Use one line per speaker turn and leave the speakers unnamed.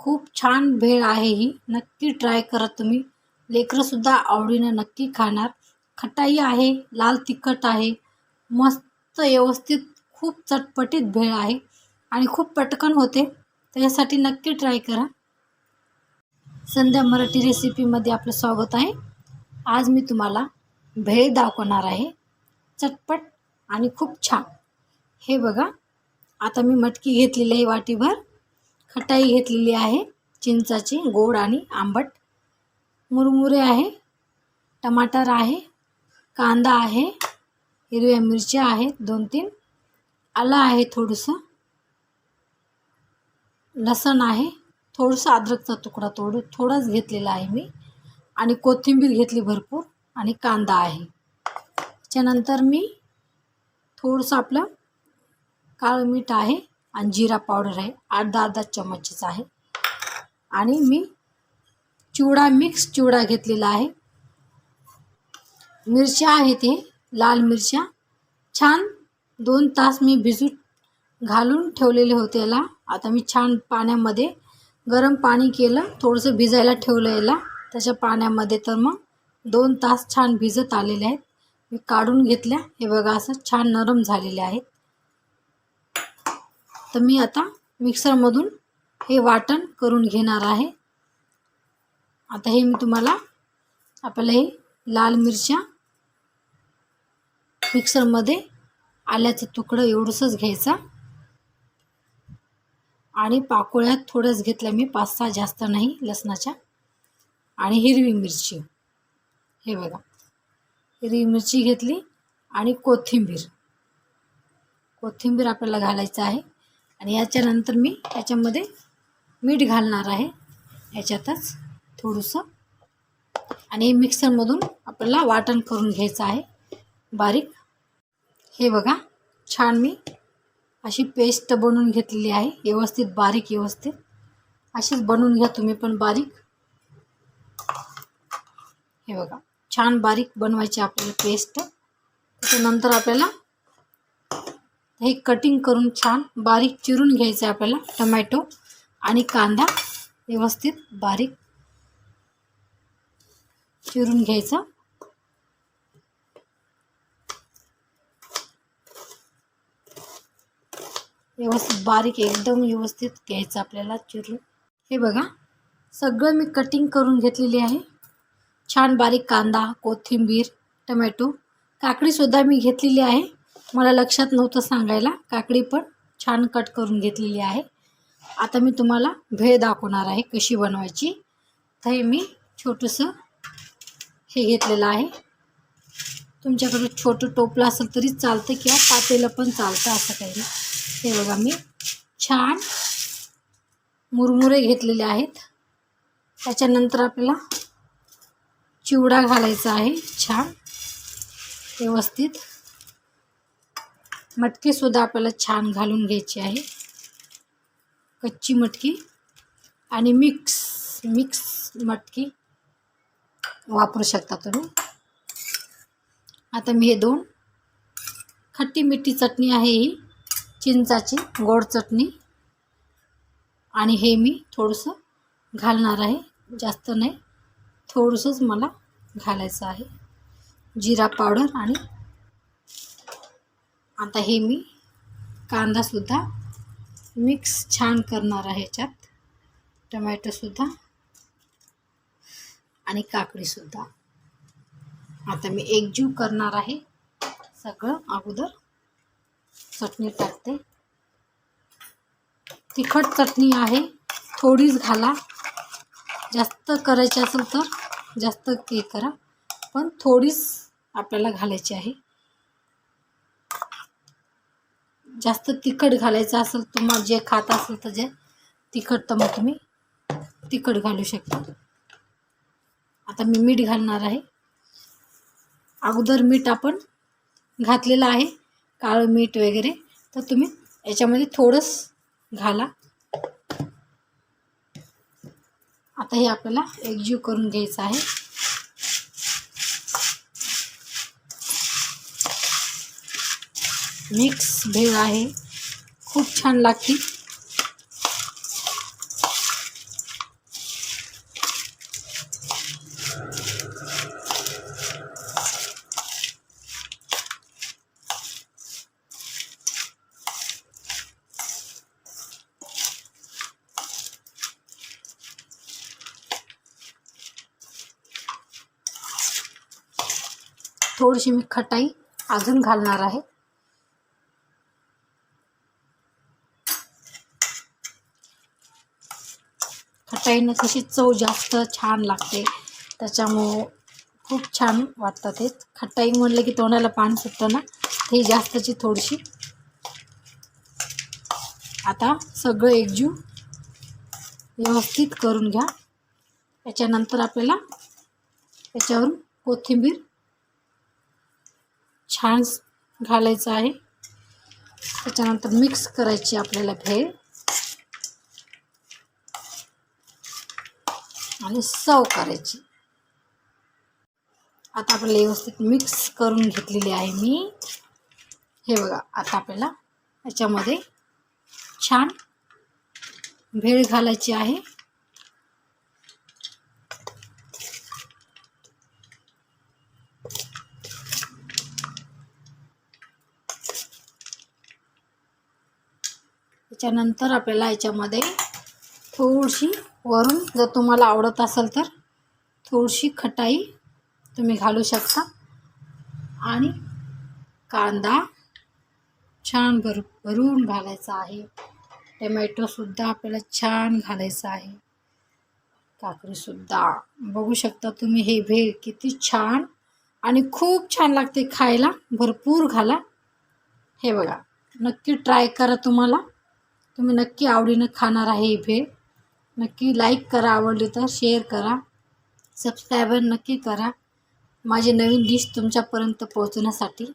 खूप छान भेळ आहे ही. नक्की ट्राय करा तुम्ही. लेकरंसुद्धा आवडीनं नक्की खाणार. खटाई आहे लाल तिखट आहे. मस्त व्यवस्थित खूप चटपटीत भेळ आहे आणि खूप पटकन होते. त्याच्यासाठी नक्की ट्राय करा. संध्या मराठी रेसिपीमध्ये आपलं स्वागत आहे. आज मी तुम्हाला भेळ दाखवणार आहे. चटपट आणि खूप छान. हे बघा. आता मी मटकी घेतलेली आहे वाटीभर. खटाई घेतलेली आहे. चिंचाची गोड आणि आंबट मुरमुरे आहे. टमाटर आहे. कांदा आहे. हिरव्या मिरच्या आहेत. दोन तीन आलं आहे थोडंसं. लसण आहे. थोडंसं अद्रकचा तुकडा तोडून थोडाच घेतलेला आहे मी. आणि कोथिंबीर घेतली भरपूर आणि कांदा आहे. त्याच्यानंतर मी थोडंसं आपलं काळं मीठ आहे. आणि जिरा पावडर आहे. आठ दहा दहा चम्मचच आहे. आणि मी चिवडा मिक्स चिवडा घेतलेला आहे. मिरच्या आहेत हे लाल मिरच्या. छान दोन तास मी भिजून घालून ठेवलेले होते याला. आता मी छान पाण्यामध्ये गरम पाणी केलं थोडंसं भिजायला ठेवलं याला. त्याच्या पाण्यामध्ये तर मग दोन तास छान भिजत आलेले आहेत. मी काढून घेतल्या. हे बघा असं छान नरम झालेले आहेत. तर मी आता मिक्सरमधून हे वाटण करून घेणार आहे. आता हे मी तुम्हाला आपल्या हे लाल मिरच्या मिक्सरमध्ये आल्याचं तुकडं एवढंसंच घ्यायचा. आणि पाकोळ्यात थोडंच घेतल्या मी पाच सहा जास्त नाही लसणाच्या. आणि हिरवी मिरची. हे बघा. हिरवी मिरची घेतली आणि कोथिंबीर. कोथिंबीर आपल्याला घालायचं आहे. आणि याच्यानंतर मी याच्यामध्ये मीठ घालणार आहे. याच्यातच थोडंसं. आणि मिक्सरमधून आपल्याला वाटण करून घ्यायचं आहे. बारीक. हे बघा छान मी अशी पेस्ट बनवून घेतलेली आहे. व्यवस्थित बारीक व्यवस्थित. अशीच बनवून घ्या तुम्ही पण बारीक. हे बघा छान बारीक बनवायची आपल्याला पेस्ट. त्याच्यानंतर आपल्याला हे कटिंग करून छान बारीक चिरून घ्यायचं आहे आपल्याला टमॅटो आणि कांदा व्यवस्थित बारीक चिरून घ्यायचं. व्यवस्थित बारीक एकदम व्यवस्थित घ्यायचं आपल्याला चिरून. हे बघा सगळं मी कटिंग करून घेतलेली आहे. छान बारीक कांदा कोथिंबीर टमॅटो काकडीसुद्धा मी घेतलेली आहे. मला लक्षात नव्हतं सांगायला. काकडी पण छान कट करून घेतलेली आहे. आता मी तुम्हाला भेळ दाखवणार आहे कशी बनवायची. तर हे मी छोटंसं हे घेतलेलं आहे. तुमच्याकडे छोटं टोपलं असेल तरी चालतं किंवा पातेलं पण चालतं असं काही. नाही हे बघा मी छान मुरमुरे घेतलेले आहेत. त्याच्यानंतर आपल्याला चिवडा घालायचा आहे. छान व्यवस्थित. मटकीसुद्धा आपल्याला छान घालून घ्यायची आहे. कच्ची मटकी आणि मिक्स मिक्स मटकी वापरू शकता तुम्ही. आता मी हे दोन खट्टी मिठी चटणी आहे ही चिंचाची गोड चटणी. आणि हे मी थोडंसं घालणार आहे जास्त नाही थोडंसंच मला घालायचं आहे. जिरा पावडर आणि आता हे मी कांदासुद्धा मिक्स छान करणार आहे ह्याच्यात. टमॅटोसुद्धा आणि काकडीसुद्धा आता मी एकजीव करणार आहे सगळं अगोदर. चटणी टाकते. तिखट चटणी आहे. थोडीच घाला. जास्त करायची असेल तर जास्त हे करा. पण थोडीच आपल्याला घालायची आहे. जास्त तिखट घालायचं असेल तुम्हाला जे खात असेल तर जे तिखट तर मग तुम्ही तिखट घालू शकता. आता मी मीठ घालणार आहे. अगोदर मीठ आपण घातलेलं आहे काळं मीठ वगैरे. तर तुम्ही याच्यामध्ये थोडंच घाला. आता हे आपल्याला एकजीव करून घ्यायचं आहे. मिक्स भेल है खूब छान लगती. थोड़ी मी खटाई अजुन घ है खटाईनं कशी चव जास्त छान लागते. त्याच्यामुळं खूप छान वाटतं ते खटाई म्हणलं की तोंडाला पान सुटतं ना ते जास्तची थोडीशी. आता सगळं एकजीव व्यवस्थित करून घ्या. त्याच्यानंतर आपल्याला त्याच्यावरून कोथिंबीर छान घालायचं आहे. त्याच्यानंतर मिक्स करायची आपल्याला भेळ. आणि सव करायची. आता आपल्याला व्यवस्थित मिक्स करून घेतलेली आहे मी. हे बघा आता आपल्याला याच्यामध्ये छान भेळ घालायची आहे. त्याच्यानंतर आपल्याला याच्यामध्ये थोडीशी वरून जर तुम्हाला आवडत असेल तर थोडीशी खटाई तुम्ही घालू शकता. आणि कांदा छान भर भरून घालायचा आहे. टमॅटोसुद्धा आपल्याला छान घालायचं आहे. काकडीसुद्धा बघू शकता तुम्ही हे भेळ किती छान आणि खूप छान लागते खायला. भरपूर घाला. हे बघा. नक्की ट्राय करा तुम्हाला. तुम्ही नक्की आवडीनं खाणार आहे हे भेळ. नक्की लाईक करा आवडली तर शेअर करा. सबस्क्रायबर नक्की करा. माझी नवीन डिश तुमच्यापर्यंत पोहोचण्यासाठी